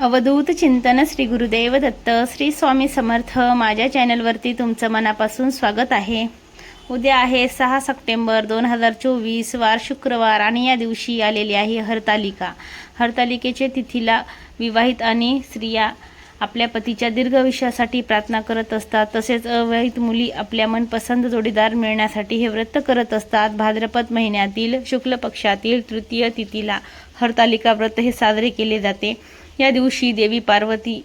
अवधूत चिंतन श्री गुरुदेव दत्त श्री स्वामी समर्थ माझ्या चॅनलवरती तुमचं मनापासून स्वागत आहे. उद्या आहे सहा सप्टेंबर दोन हजार चोवीस वार शुक्रवार आणि या दिवशी आलेली आहे हरतालिका. हरतालिकेचे तिथीला विवाहित आणि स्त्रिया आपल्या पतीच्या दीर्घविषयासाठी प्रार्थना करत असतात. तसेच अविवाहित मुली आपल्या मनपसंत जोडीदार मिळण्यासाठी हे व्रत करत असतात. भाद्रपद महिन्यातील शुक्ल पक्षातील तृतीय तिथीला हरतालिका व्रत हे साजरे केले जाते. या दिवशी देवी पार्वती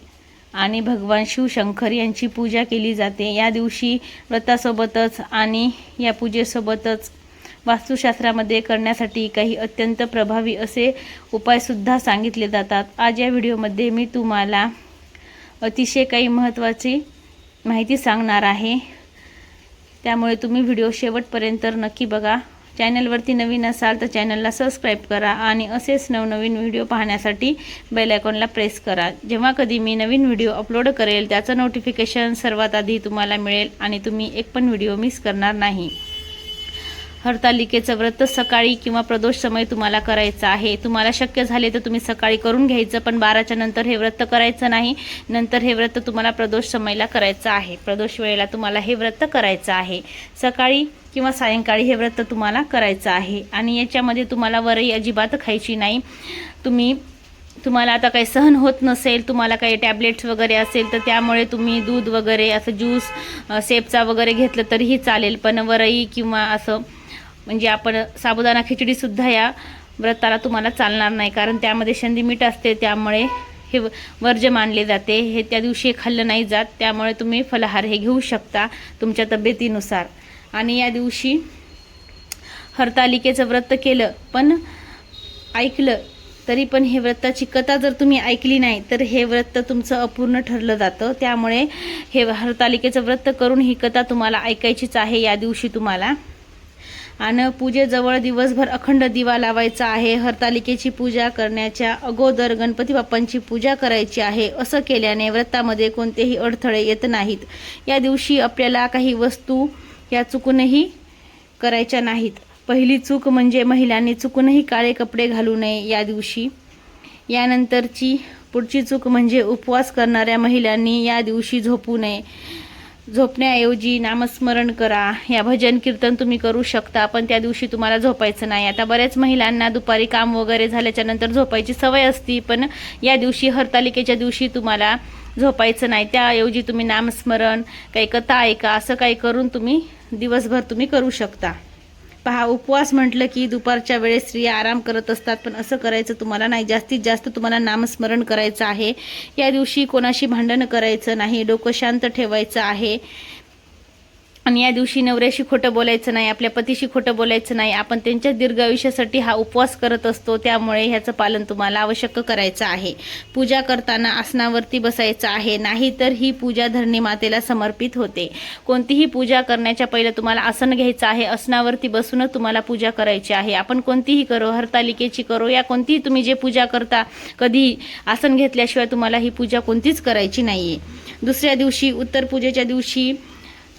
आणि भगवान शिवशंकर यांची पूजा केली जाते. या दिवशी व्रतासोबतच आणि या पूजेसोबतच वास्तुशास्त्रामध्ये करण्यासाठी काही अत्यंत प्रभावी असे उपायसुद्धा सांगितले जातात. आज या व्हिडिओमध्ये मी तुम्हाला अतिशय काही महत्त्वाची माहिती सांगणार आहे. त्यामुळे तुम्ही व्हिडिओ शेवटपर्यंत नक्की बघा. चॅनलवरती नवीन असाल तर चॅनलला सबस्क्राईब करा आणि असेच नवनवीन व्हिडिओ पाहण्यासाठी बेल आयकॉनला प्रेस करा. जेव्हा कधी मी नवीन व्हिडिओ अपलोड करेल त्याचं नोटिफिकेशन सर्वात आधी तुम्हाला मिळेल आणि तुम्ही एक पण व्हिडिओ मिस करणार नाही. हरतालिकेचं व्रत सकाळी किंवा प्रदोष समय तुम्हाला करायचं आहे. तुम्हाला शक्य झाले तर तुम्ही सकाळी करून घ्यायचं पण बाराच्या नंतर हे व्रत करायचं नाही. नंतर हे व्रत तुम्हाला प्रदोष समयला करायचं आहे. प्रदोष वेळेला तुम्हाला हे व्रत करायचं आहे. सकाळी किंवा सायंकाळी हे व्रत तुम्हाला करायचं आहे. आणि याच्यामध्ये तुम्हाला वरई अजिबात खायची नाही. तुम्ही तुम्हाला आता काही सहन होत नसेल तुम्हाला काही टॅबलेट्स वगैरे असेल तर त्यामुळे तुम्ही दूध वगैरे असं ज्यूस सेपचा वगैरे घेतलं तरीही चालेल. पण वरई किंवा असं म्हणजे आपण साबुदाणा खिचडीसुद्धा या व्रताला तुम्हाला चालणार नाही कारण त्यामध्ये शंदी मीठ असते त्यामुळे हे व- वर्ज्य मानले जाते. हे त्या दिवशी खाल्लं नाही जात त्यामुळे तुम्ही फलाहार हे घेऊ शकता तुमच्या तब्येतीनुसार. आणि या दिवशी हरतालिकेचं व्रत केलं पण ऐकलं तरी पण हे व्रताची कथा जर तुम्ही ऐकली नाही तर हे व्रत तुमचं अपूर्ण ठरलं जातं. त्यामुळे हे हरतालिकेचं व्रत करून ही कथा तुम्हाला ऐकायचीच आहे या दिवशी तुम्हाला. आणि पूजेजवळ दिवसभर अखंड दिवा लावायचा आहे. हरतालिकेची पूजा करण्याच्या अगोदर गणपती बाप्पांची पूजा करायची आहे. असं केल्याने व्रतामध्ये कोणतेही अडथळे येत नाहीत. या दिवशी आपल्याला काही वस्तू या चुकूनही करायच्या नाहीत. पहिली चूक म्हणजे महिलांनी चुकूनही काळे कपडे घालू नये या दिवशी. यानंतरची पुढची चूक म्हणजे उपवास करणाऱ्या महिलांनी या दिवशी झोपू नये. झोपण्याऐवजी नामस्मरण करा. या भजन कीर्तन तुम्ही करू शकता पण त्या दिवशी तुम्हाला झोपायचं नाही. आता बऱ्याच महिलांना दुपारी काम वगैरे झाल्याच्यानंतर झोपायची सवय असती पण या दिवशी हरतालिकेच्या दिवशी तुम्हाला झोपायचं नाही. त्याऐवजी तुम्ही नामस्मरण काही कथा ऐका असं काही करून तुम्ही दिवसभर तुम्ही करू शकता. पहा उपवास म्हटलं की दुपारच्या वेळेस स्त्रिया आराम करत असतात पण असं करायचं तुम्हाला नाही. जास्तीत जास्त तुम्हाला नामस्मरण करायचं आहे. या दिवशी कोणाशी भांडण करायचं नाही डोकं शांत ठेवायचं आहे. आणि या दिवशी नवऱ्याशी खोटं बोलायचं नाही आपल्या पतीशी खोटं बोलायचं नाही आपण त्यांच्या दीर्घ आयुष्यासाठी हा उपवास करत असतो त्यामुळे ह्याचं पालन तुम्हाला आवश्यक करायचं आहे. पूजा करताना आसनावरती बसायचं आहे नाहीतर ही पूजा धरणी मातेला समर्पित होते. कोणतीही पूजा करण्याच्या पहिले तुम्हाला आसन घ्यायचं आहे आसनावरती बसूनच तुम्हाला पूजा करायची आहे. आपण कोणतीही करो हरतालिकेची करो या कोणतीही तुम्ही जे पूजा करता कधी आसन घेतल्याशिवाय तुम्हाला ही पूजा कोणतीच करायची नाही आहे दुसऱ्या दिवशी उत्तर पूजेच्या दिवशी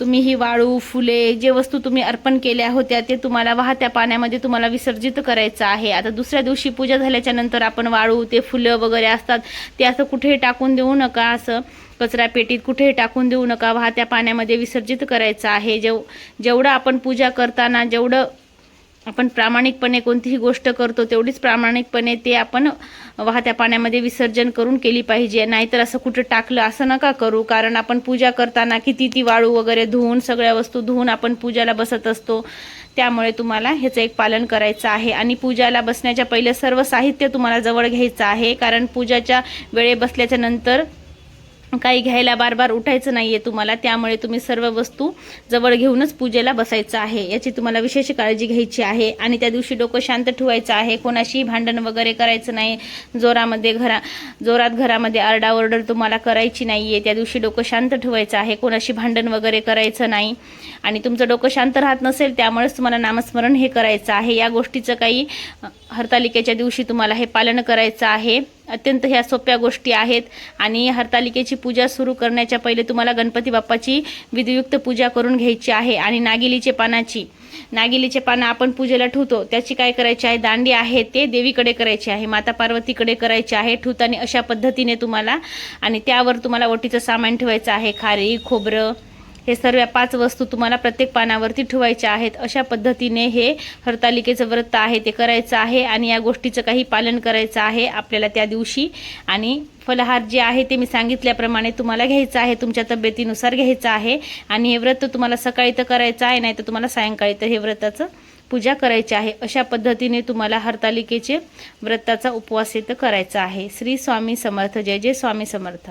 तुम्ही ही वाळू फुले जे वस्तू तुम्ही अर्पण केल्या होत्या ते तुम्हाला वाहत्या पाण्यामध्ये तुम्हाला विसर्जित करायचं आहे. आता दुसऱ्या दिवशी पूजा झाल्याच्यानंतर आपण वाळू ते फुलं वगैरे असतात ते असं कुठेही टाकून देऊ नका असं कचरा पेटीत कुठेही टाकून देऊ नका वाहत्या पाण्यामध्ये विसर्जित करायचं आहे. जेव जेवढं आपण पूजा करताना जेवढं आपण प्रामाणिकपणे कोणतीही गोष्ट करतो तेवढीच प्रामाणिकपणे ते आपण वाहत्या पाण्यामध्ये विसर्जन करून केली पाहिजे. नाहीतर असं कुठं टाकलं असं नका करू. कारण आपण पूजा करताना किती ती वाळू वगैरे धुवून सगळ्या वस्तू धुवून आपण पूजाला बसत असतो. त्यामुळे तुम्हाला ह्याचं एक पालन करायचं आहे. आणि पूजाला बसण्याच्या पहिले सर्व साहित्य तुम्हाला जवळ घ्यायचं आहे. कारण पूजाच्या वेळे बसल्याच्या नंतर काही घ्यायला बार बार उठायचं नाही आहे तुम्हाला. त्यामुळे तुम्ही सर्व वस्तू जवळ घेऊनच पूजेला बसायचं आहे. याची तुम्हाला विशेष काळजी घ्यायची आहे. आणि त्या दिवशी डोकं शांत ठेवायचं आहे. कोणाशी भांडण वगैरे करायचं नाही. जोरामध्ये घरा जोरात घरामध्ये आरडाओरडर तुम्हाला करायची नाही आहे त्या दिवशी डोकं शांत ठेवायचं आहे. कोणाशी भांडण वगैरे करायचं नाही. आणि तुमचं डोकं शांत राहत नसेल त्यामुळेच तुम्हाला नामस्मरण हे करायचं आहे. या गोष्टीचं काही हरतालिकेच्या दिवशी तुम्हाला हे पालन करायचं आहे. अत्यंत ह्या सोप्या गोष्टी आहेत. आणि हरतालिकेची पूजा सुरू करण्याच्या पहिले तुम्हाला गणपती बाप्पाची विधियुक्त पूजा करून घ्यायची आहे. आणि नागिलीचे पानाची नागिलीचे पानं आपण पूजेला ठुतो त्याची काय करायची आहे? दांडी आहे ते देवीकडे करायची आहे. माता पार्वतीकडे करायची आहे. ठुताने अशा पद्धतीने तुम्हाला आणि त्यावर तुम्हाला ओटीचं सामान ठेवायचं आहे. खारी खोबरं हे सर्व पाच वस्तू तुम्हाला प्रत्येक पानावरती ठेवायच्या आहेत. अशा पद्धतीने हे हरतालिकेचं व्रत आहे ते करायचं आहे आणि या गोष्टीचं काही पालन करायचं आहे आपल्याला त्या दिवशी. आणि फलहार जे आहे ते मी सांगितल्याप्रमाणे तुम्हाला घ्यायचं आहे तुमच्या तब्येतीनुसार घ्यायचं आहे. आणि हे व्रत तुम्हाला सकाळी तर करायचं आहे नाही तर तुम्हाला सायंकाळी तर हे व्रताचं पूजा करायची आहे. अशा पद्धतीने तुम्हाला हरतालिकेचे व्रताचा उपवास इथं करायचा आहे. श्री स्वामी समर्थ. जय जय स्वामी समर्थ.